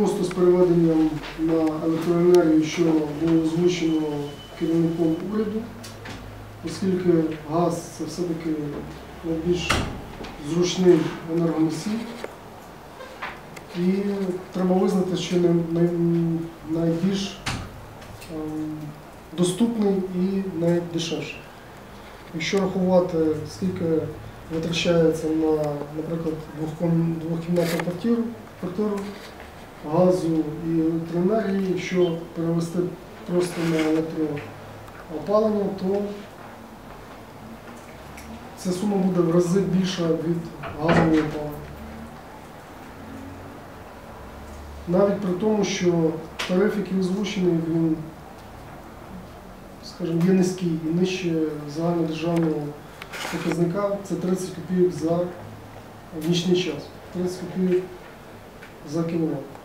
просто з переведенням на електроенергію, що було озвучено керівником уряду, оскільки газ це все-таки найбільш зручний енергоносій. І треба визнати, що най- най- найбільш ем, доступний і найдешевший. Якщо рахувати, скільки витрачається на, наприклад, двохкімнатну квартиру, газу і електроенергії, якщо перевести просто на електроопалення, то ця сума буде в рази більша від газового опалення. Навіть при тому, що тариф, який озвучений, він, скажімо, є низький і нижче загальнодержавного показника це 30 копійок за нічний час. 30 копійок за кіловат.